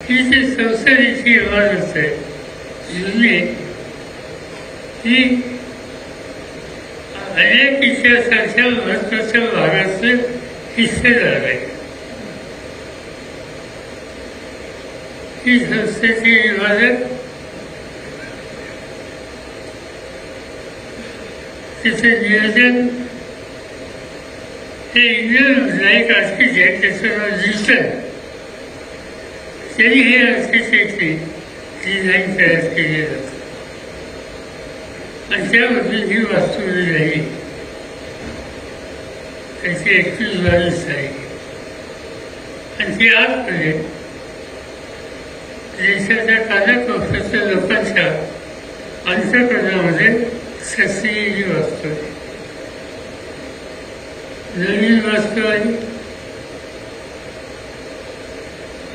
ही जी संसदेची इमारत आहे जुनी ही अनेक इतिहासाच्या महत्त्वाच्या भागाचे हिस्सेदार आहे ही संस्थेची इमारत तिचे नियोजन हे इंडियन नाईक आर्किटेक्ट त्याचं नाव दिसतं त्यांनी हे आर्किटेक्टची डिझाईन तयार केलेलं आणि त्यामध्ये ही वास्तू झाली त्याची एकवीस बावीस आहे आणि ती आतमध्ये देशाच्या कानाकोपऱ्याच्या लोकांच्या अंतर्प्रदामध्ये सस्यची वास्तू आहे नवीन वास्तू आहे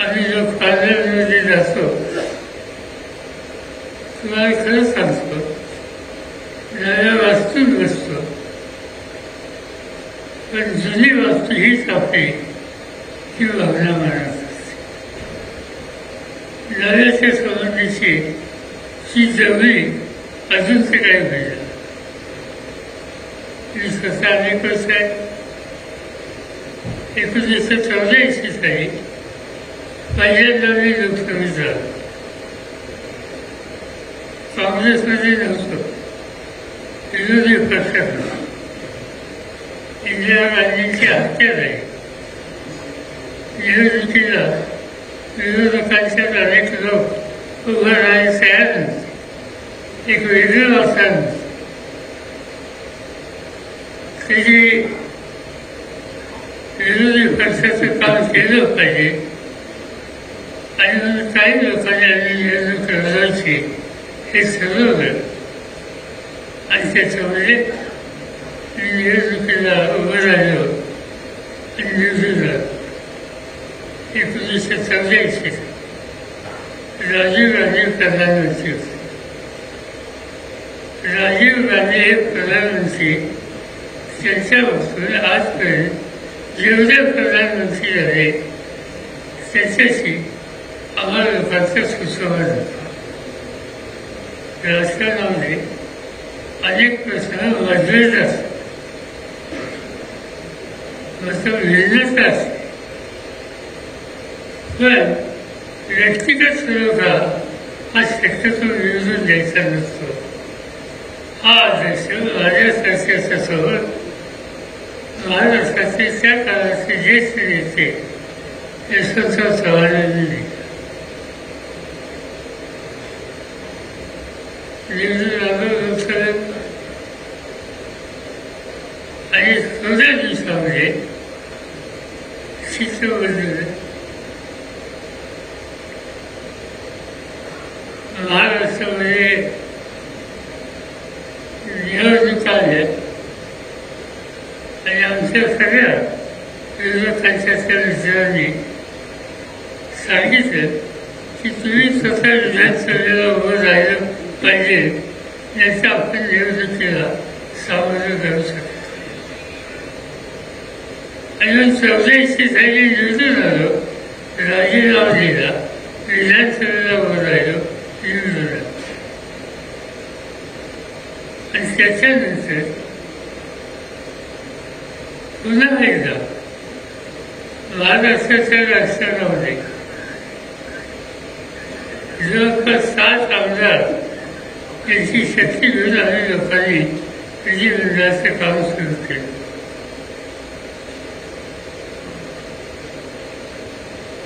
आणि जो पार्लरमध्ये जातो तुम्हाला खरं सांगतो ज्याला वास्तू नसतो पण जुनी वास्तू हीच आपली ही भावना मानत असते. नव्याच्या संबंधीची ही जवळी अजून ते काही पाहिजे मी स्वतः अनेक वर्ष आहे एकोणीसशे चौऱ्याऐंशी साली पहिल्यांदा मी लोकसभेत झालो काँग्रेसमध्ये नव्हतो विरोधी पक्षात होतो. इंदिरा गांधींची हत्या झाली निवडणुकीला विरोधकांच्या अनेक लोक उभं राहायला तयार नव्हते एक वेगळं वातावरण होतं. त्याची विरोधी पक्षाचं काम केलं पाहिजे आणि काही लोकांनी आम्ही निवडणूक लढवायची हे ठरवलं आणि त्याच्यामध्ये निवडणुकीला उभं राहिलो आणि निवडून एकोणीसशे चौऱ्याऐंशी राजीव गांधी प्रधानमंत्री होते राजीव गांधी हे प्रधानमंत्री त्यांच्यापासून आजपर्यंत जेवढे प्रधानमंत्री झाले त्याच्याशी আমার ప్రత్యక్ష కూర్చోవాలి రాష్ట్రాన్ని అనేక ప్రశ్నలు వదిలేశారు మొత్తం నిందేశారు వ్యక్తిగత స్వరూప ఆ శక్తితో నియోజనం చేశాను ఆ దశలు అదే సత్యశతో వాళ్ళు సత్యశ కలిసి చేసి చేసి యశ్వంతో సవాళ్ళు आणि थोड्या दिवसामध्ये शिष्यवर्ग महाराष्ट्रामध्ये निवडणूक आल्या आणि आमच्या सगळ्या विरोधकांच्या सदस्यांनी सांगितलं की तुम्ही स्वतः विधानसभेला उभं राहिलं पाहिजे याचा आपण निवडणुकीला सामोरं करू शकतो आणि मग चौऱ्याऐंशी साली निवडून आलो राजीनामा दिला विधानसभेला उभं राहिलो निवडून आलो आणि त्याच्यानंतर पुन्हा एकदा महाराष्ट्राच्या राजकारणामध्ये जवळपास सात आमदार यांची शक्ती घेऊन आम्ही लोकांनी. विधिमंडळाचं काम सुरू केलं.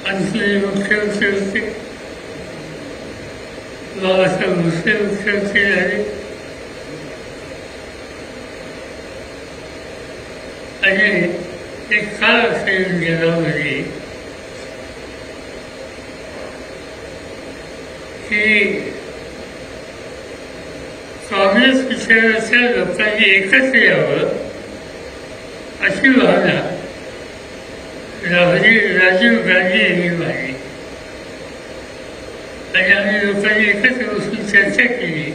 आणखी मुख्यमंत्री होते बाबासाहेब भुसे मुख्यमंत्री झाले. आणि एक काळ असा येऊन गेला म्हणजे की काँग्रेस विचाराच्या लोकांनी एकत्र यावं अशी भावना राहुल राजीव गांधी यांनी मांडली आणि आम्ही लोकांनी एकत्र बसून चर्चा केली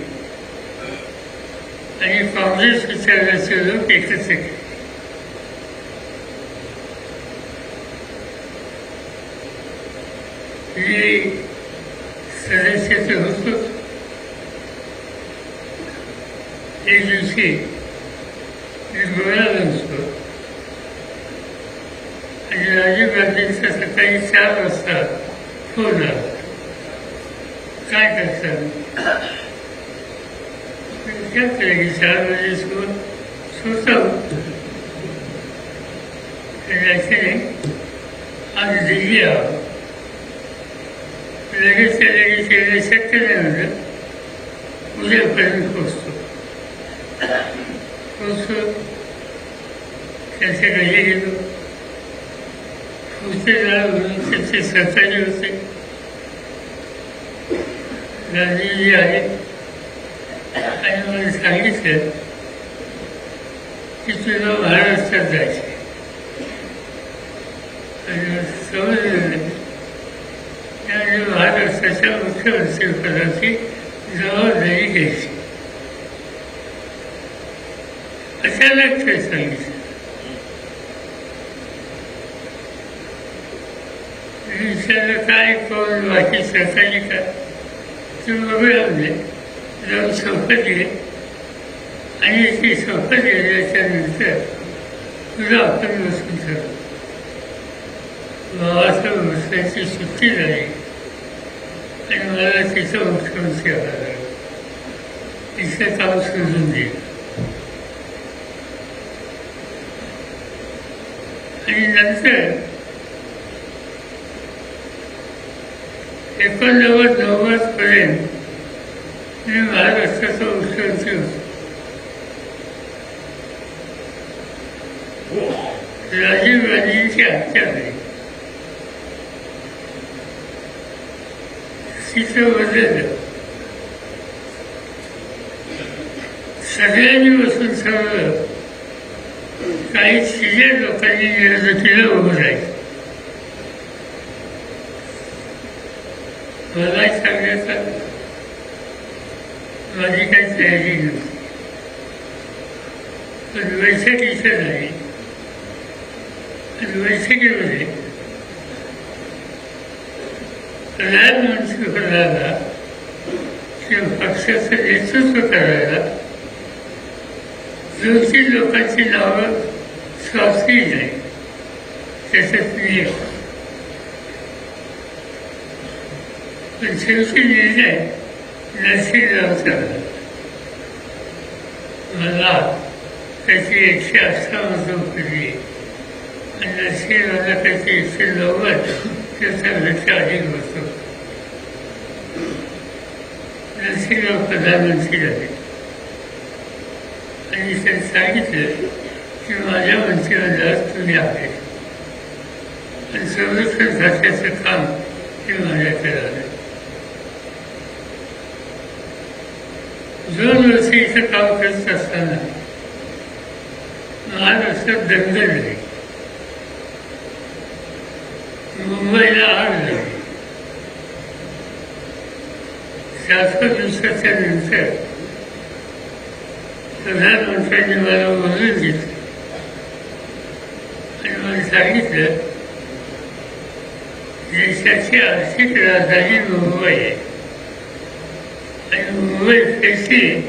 आणि काँग्रेस विचाराचे लोक एकत्र केले मी सदस्याचं होतो एक दिवशी मी बोलायला नसतो. आणि राजीव गांधींचा सकाळी चार वाजता फोन आला. काय करतात क्या करेगी चार बजे सो सोता हूँ फिर ऐसे नहीं. आज दिल्ली आओ लगेच त्या लगेच शक्य नाही म्हणलं उद्यापर्यंत पोचतो पोचतो घरी गेलो म्हणून त्याचे सरकारी होते गांधीजी आणि मला सांगितलं की तुला महाराष्ट्रात जायचे आणि समजलं त्याने महाराष्ट्राच्या मुख्यमंत्री जबाबदारी घ्यायची अचानक ते सांगितलं मी काय कोण बाकी सरकारी का ते बघूया म्हणजे जाऊन शपथ घे आणि ती शपथ घेण्याच्या नंतर तुझा आपण बसून ठरवू भावाचं वर्षाची सुट्टी झाली आणि मला तिचं मुख्यमंत्री आला तिचं काम सोडून दिलं आणि नंतर एकोणनव्वद नव्वद पर्यंत मी महाराष्ट्राचा मुख्यमंत्री होतो. राजीव गांधींची हत्या झाली तिथं बदललं सगळ्यांनी बसून ठरवलं काही सिनियर लोकांनी निवडणुकीला उभं राहील मला सांगण्याचा माझी काही तयारी नव्हती पण वैशाखीचं नाही आणि बैठकीमध्ये प्रधानमंत्री होणारा किंवा पक्षाचं नेतृत्व करायला दोन तीन लोकांची नावं स्वाक्षरी नाही त्याच्यात मी पण शेवटी निर्णय नरसिंहरावचा झाला. मला त्याची एकशे अठ्ठावन्न पडली आणि नरसिंहरावला त्याची एकशे नव्वद त्याच्यापेक्षा अधिक होतो नरसिंहराव प्रधानमंत्री झाले आणि त्यांनी सांगितलं की माझ्या मंत्रिमंडळात तुम्ही आहे. आणि संरक्षण खात्याचं काम हे माझ्याकडे आलं दोन वर्ष इथं काम करत असताना महाराष्ट्रात दंगल झाली. मुंबईला आग झाली चार दिवसाच्या नंतर प्रधानमंत्र्यांनी मला बोलून घेतलं. सांगितलं देशाची आर्थिक राजधानी मुंबई आहे. आणि मुंबई पैकी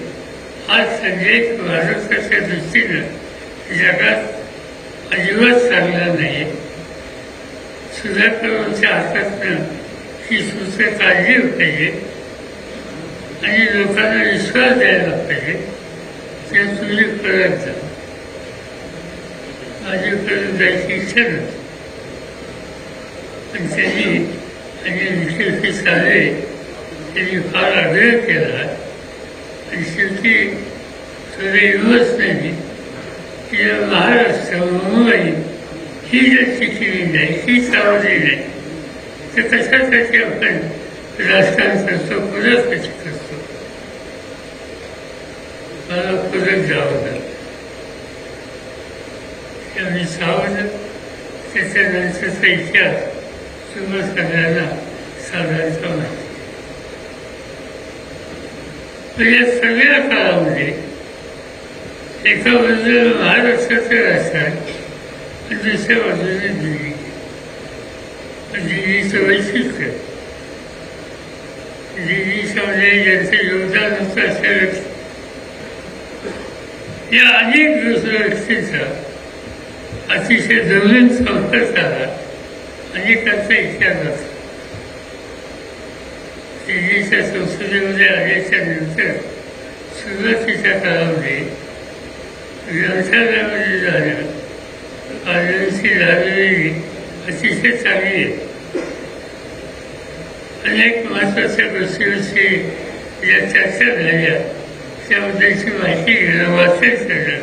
हा संदेश महाराष्ट्राच्या दृष्टीनं जगात अजिबात चांगला नाही. सुधाकरांच्या हातातनं ही सूत्र काढली पाहिजे आणि लोकांना विश्वास द्यायला पाहिजे. त्या तुम्ही करत जा. माझ्याकडे जायची इच्छा नव्हती पण त्यांनी आणि विखेलकी साधे त्यांनी फार आग्रह केला. आणि शेवटी थोडे नाही की महाराष्ट्र मुंबई ही जर शिकली नाही ही सावली नाही तर कशासाठी आपण राजकारण करतो परत कशी करतो? मला परत जावं लागलं त्यामुळे सावध त्याच्यानंतरचा इतिहास तुम्हा सगळ्यांना साधारणचा माहिती तर या सगळ्या काळामध्ये एका बाजूला महाराष्ट्राचं राजकारण आणि दुसऱ्या बाजूला दिल्ली दिल्लीचं वैशिष्ट्य दिल्लीमध्ये ज्यांचं योगदान होतं अशा व्यक्ती या अनेक दुसऱ्या व्यक्तींचा अतिशय जमीन संपर्काला अनेकांचा इतिहास असतो दिल्लीच्या संसदेमध्ये आल्याच्यानंतर सुरुवातीच्या काळामध्ये ग्रंथालयामध्ये जाणं आदिवासी झालेली अतिशय चांगली आहे. अनेक महत्त्वाच्या गोष्टीविषयी ज्या चर्चा झाल्या. त्याबद्दलची माहिती घेणं वाचन करणं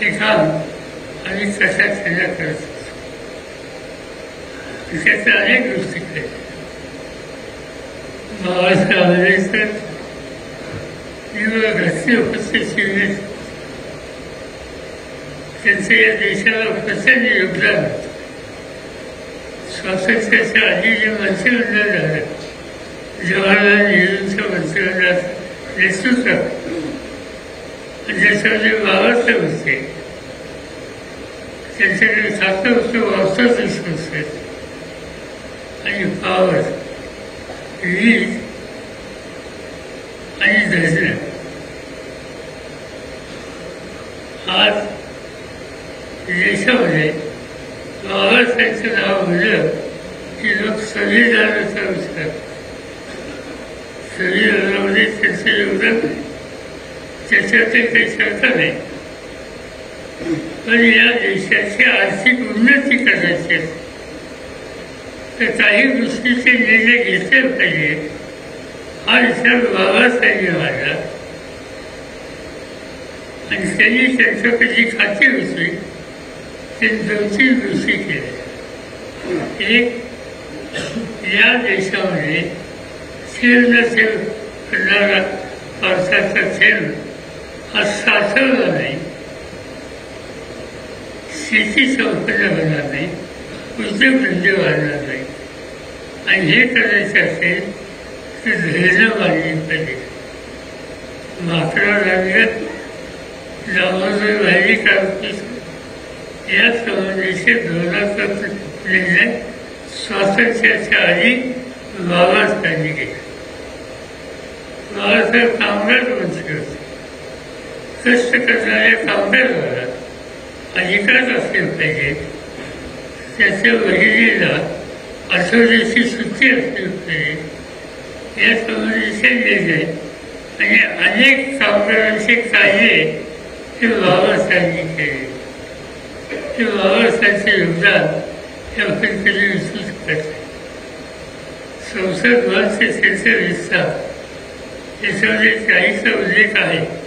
हे काम आणि कशा त्यांना करत असतो त्याच्या अनेक गोष्टी केल्या बाबासाहेब आंबेडकर निवड घटने त्यांचं या देशाला प्रचंड योगदान होतं स्वातंत्र्याच्या आधी जे मंत्रिमंडळ झालं जवाहरलाल नेहरूंचं मंत्रिमंडळाचं नेतृत्व ज्याच्यामध्ये बाबासाहेब होते त्यांच्याकडे सातं होतं वावसाच होते आणि पावर वीज आणि दर्शन आज देशामध्ये बाबासाहेबचं नाव म्हणलं की लोक संविधानाचा विचार संविधानामध्ये त्याचं योगदान आहे. त्याच्यात काही शंका नाही पण या देशाची आर्थिक उन्नती करायची. असेल, तर काही गोष्टीचे निर्णय घेतले पाहिजे. हा विचार बाबासाहेबांनी माझा. आणि त्यांनी त्यांच्याकडची खाती होती ते दोन तीन गोष्टी केल्या. एक या देशामध्ये सेल न थेंब पडणारा पावसाचा सेल हा साचवला नाही. शेती संपन्न होणार नाही उद्योगधंदे म्हणजे वाढणार नाही. आणि हे करायचं असेल तर धैर्य वाढली पाहिजे माकडा लागत लावाजोई व्हायली काढतीस या संबंधीचे धोरणाचा निर्णय स्वातंत्र्याच्या आधी बाबासाहेबांनी घेतला बाबासाहेब कामगार मंत्री होते. कष्ट करणाऱ्या कामगाराला अधिकारच असले पाहिजे त्याच्या बहिणीला आठवड्याची सुट्टी असली पाहिजे या संबंधीचे निर्णय आणि अनेक कामगारांचे कार्य हे बाबासाहेबांनी केले. ते बाबासाहेबचे योगदान हे आपण कधी विसरू शकत संसद भवनचे त्याचे विस्तार याच्यामध्ये काहीचा उल्लेख आहे.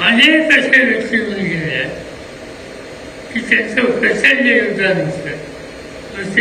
अनेक अशा व्यक्ती होऊन गेल्या की त्यांचं प्रचंड योगदान होतं मग